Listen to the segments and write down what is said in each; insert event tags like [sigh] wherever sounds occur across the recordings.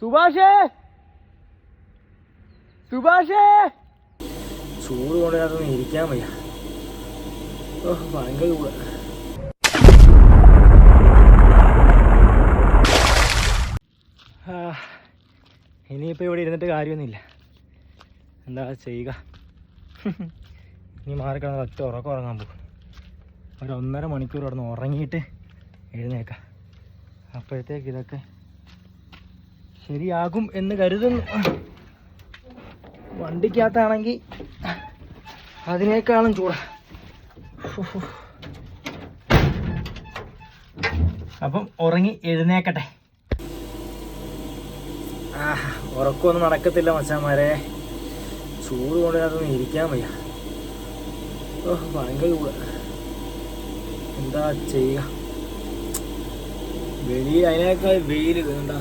സുഭാഷേ. സുഭാഷേ. ചൂട് കൊണ്ടു ഇരിക്കാൻ വയ്യ. ഭയങ്കര ചൂട്. ഇനിയിപ്പോൾ ഇവിടെ ഇരുന്നിട്ട് കാര്യമൊന്നുമില്ല. എന്താ ചെയ്യുക? ഇനി മാറിക്കിടന്ന് ഒറ്റ ഉറക്കം ഉറങ്ങാൻ പോകും. ഒരു ഒന്നര മണിക്കൂർ കിടന്ന് ഉറങ്ങിയിട്ട് എഴുന്നേക്കാം. അപ്പോഴത്തേക്ക് ഇതൊക്കെ ശരിയാകും എന്ന് കരുതുന്നു. വണ്ടിക്കകത്താണെങ്കിൽ അതിനേക്കാളും ചൂടാ. അപ്പം ഉറങ്ങി എഴുന്നേക്കട്ടെ. ആ ഉറക്കമൊന്നും നടക്കത്തില്ല മച്ചാന്മാരെ. ചൂട് കൊണ്ട് അതൊന്നും ഇരിക്കാൻ വയ്യ. ഓ ഭയങ്കര ചൂട്. എന്താ ചെയ്യുക വെളിയിൽ അതിനേക്കാൾ വെയിൽ വേണ്ട.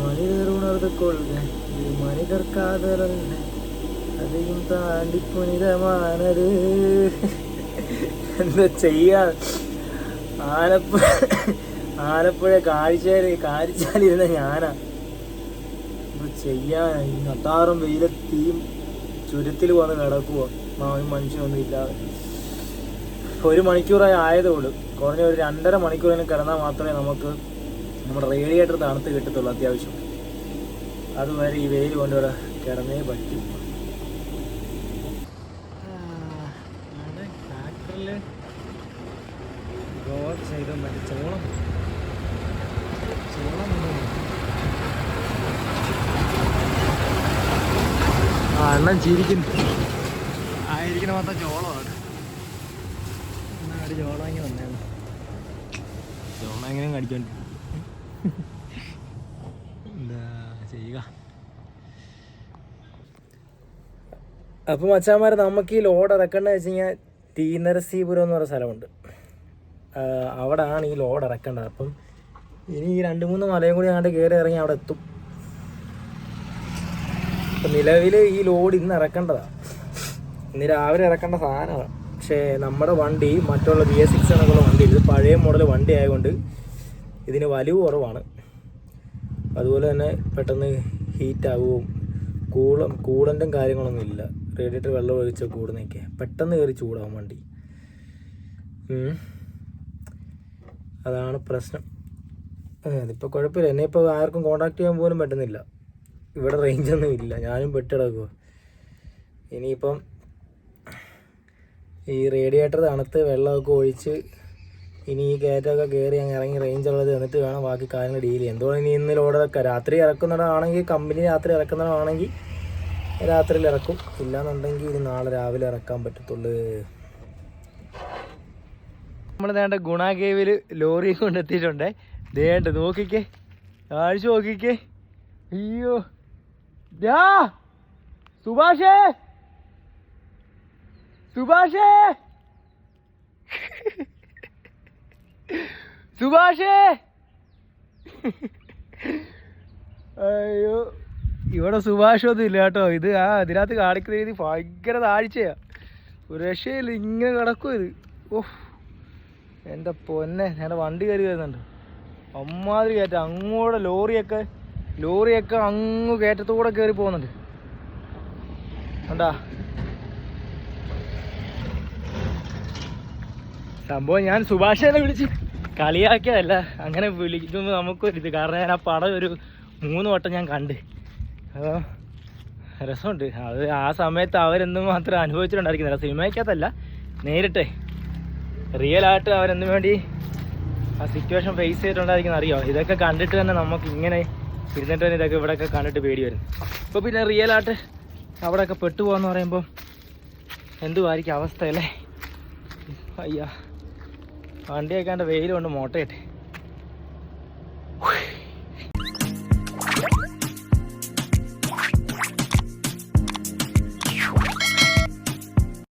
ಮನಿದರು ಉಣರ್ದಕ್ಕೊಳ್ಳೆ ಈ ಮನಿದರ್ ಕಾದರಲ್ಲ അതെയും താണ്ടി പുനിതമാണത്. എന്താ ചെയ്യാ? ആലപ്പുഴ ആലപ്പുഴ കാഴ്ചയിൽ കാഴ്ചയിലിരുന്ന ഞാനാ. ഇപ്പൊ ചെയ്യാ ഈ നട്ടാറും വെയിലെത്തിയും ചുരത്തിൽ വന്ന് കിടക്കുക മനുഷ്യനൊന്നും ഇല്ലാതെ. ഒരു മണിക്കൂറായി ആയതുകൊണ്ട് കുറഞ്ഞ ഒരു രണ്ടര മണിക്കൂറിന് കിടന്നാൽ മാത്രമേ നമുക്ക് നമ്മുടെ റേഡിയേറ്റർ തണുത്ത് കിട്ടത്തുള്ളൂ അത്യാവശ്യം. അതുവരെ ഈ വെയിൽ കൊണ്ട് ഇവിടെ കിടന്നേ പറ്റൂ. ചെയ്തോ ചോളം ചോളം ആ എണ്ണം ചിരിക്കുന്നു ആയിരിക്കണ മാത്രം ചോളമാണ് ഒരു ചോളം വാങ്ങി വന്നേന്ന് ചോളം എങ്ങനെ കടിച്ചോണ്ട്. എന്താ ചെയ്യുക? അപ്പോൾ മച്ചാമാരെ നമുക്ക് ഈ ലോഡ് ഇറക്കേണ്ടത് വെച്ച് കഴിഞ്ഞാൽ തീനരസീപുരം എന്ന് പറയുന്ന സ്ഥലമുണ്ട്. അവിടെ ആണ് ഈ ലോഡ് ഇറക്കേണ്ടത്. അപ്പം ഇനി ഈ രണ്ട് മൂന്ന് മലയും കൂടി അങ്ങോട്ട് കയറി ഇറങ്ങി അവിടെ എത്തും. അപ്പം നിലവിൽ ഈ ലോഡ് ഇന്ന് ഇറക്കേണ്ടതാണ് ഇന്ന് രാവിലെ ഇറക്കേണ്ട സാധനമാണ് പക്ഷേ നമ്മുടെ വണ്ടി മറ്റുള്ള ബി എസ് സിക്സ് എന്നൊക്കെയുള്ള വണ്ടി. ഇത് പഴയ മോഡൽ വണ്ടി ആയതുകൊണ്ട് ഇതിന് വലിവ് കുറവാണ്. അതുപോലെ തന്നെ പെട്ടെന്ന് ഹീറ്റ് ആവുകയും കൂളം കൂളന്റും കാര്യങ്ങളൊന്നും ഇല്ല. റേഡിയേറ്റർ വെള്ളം ഒഴിച്ച കൂടുന്നൊക്കെ പെട്ടെന്ന് കയറി ചൂടാവും വണ്ടി. അതാണ് പ്രശ്നം. അതിപ്പോൾ കുഴപ്പമില്ല. എന്നെ ഇപ്പോൾ ആർക്കും കോണ്ടാക്ട് ചെയ്യാൻ പോലും പറ്റുന്നില്ല. ഇവിടെ റേഞ്ചൊന്നും ഇല്ല. ഞാനും പെട്ടിടക്കുക ഇനിയിപ്പം ഈ റേഡിയേറ്റർ തണുത്ത് വെള്ളമൊക്കെ ഒഴിച്ച് ഇനി ഈ കയറ്റമൊക്കെ കയറി അങ്ങ് ഇറങ്ങി റേഞ്ച് ഉള്ളത് എന്നിട്ട് വേണം ബാക്കി കാര്യങ്ങൾ ഡീൽ ചെയ്യാൻ. എന്തുകൊണ്ട് ഇനി ഇന്ന് ലോഡ് ഇറക്കാം രാത്രി ഇറക്കുന്നിടമാണെങ്കിൽ കമ്പനി രാത്രി ഇറക്കുന്നിടമാണെങ്കിൽ രാത്രിയിൽ ഇറക്കും. ഇല്ലാന്നുണ്ടെങ്കിൽ ഇനി നാളെ രാവിലെ ഇറക്കാൻ പറ്റത്തുള്ളൂ. നമ്മൾ നേണ്ട ഗുണ കേവിൽ ലോറി കൊണ്ടെത്തിയിട്ടുണ്ട്. ദേണ്ട നോക്കിക്കേ. കാഴ്ച നോക്കിക്കേ. അയ്യോ. സുഭാഷേ. സുഭാഷേ! [laughs] സുഭാഷേ! [laughs] അയ്യോ ഇവിടെ സുഭാഷൊന്നും ഇല്ല കേട്ടോ. ഇത് ആ ഇതിനകത്ത് കാണിക്കുന്ന രീതി ഭയങ്കര താഴ്ചയാ ഒരു രക്ഷയില്ല ഇങ്ങനെ കിടക്കും ഇത്. ഓഹ് എന്റെ പൊന്നെ ഞങ്ങളുടെ വണ്ടി കയറി വരുന്നുണ്ട്. അമ്മാതിരി കയറ്റം. അങ്ങോട്ട് ലോറിയൊക്കെ ലോറിയൊക്കെ അങ്ങ് കയറ്റത്തൂടെ കയറി പോകുന്നുണ്ട്. കണ്ടാ? സംഭവം ഞാൻ സുഭാഷനെ വിളിച്ച് കളിയാക്കിയതല്ല. അങ്ങനെ വിളിക്കുന്നത് നമുക്കൊരിത്. കാരണം ഞാൻ ആ പടം ഒരു മൂന്ന് വട്ടം ഞാൻ കണ്ട്. അപ്പോൾ രസമുണ്ട്. അത് ആ സമയത്ത് അവരെന്ത് മാത്രം അനുഭവിച്ചിട്ടുണ്ടായിരിക്കുന്നില്ല സിനിമയ്ക്കകത്തല്ല നേരിട്ടേ റിയൽ ആയിട്ട് അവരെന്തിനു വേണ്ടി ആ സിറ്റുവേഷൻ ഫേസ് ചെയ്തിട്ടുണ്ടായിരിക്കുന്ന അറിയോ ഇതൊക്കെ കണ്ടിട്ട് തന്നെ നമുക്ക് ഇങ്ങനെ ഇരുന്നിട്ട് തന്നെ ഇതൊക്കെ ഇവിടെയൊക്കെ കണ്ടിട്ട് പേടി വരുന്നു ഇപ്പോൾ പിന്നെ റിയൽ ആയിട്ട് അവിടെയൊക്കെ പെട്ടുപോകാന്ന് പറയുമ്പോൾ എന്തുമായിരിക്കും അവസ്ഥ അല്ലേ? അയ്യാ. എന്റെ വെയിൽ കൊണ്ട് മോട്ടയിട്ടെ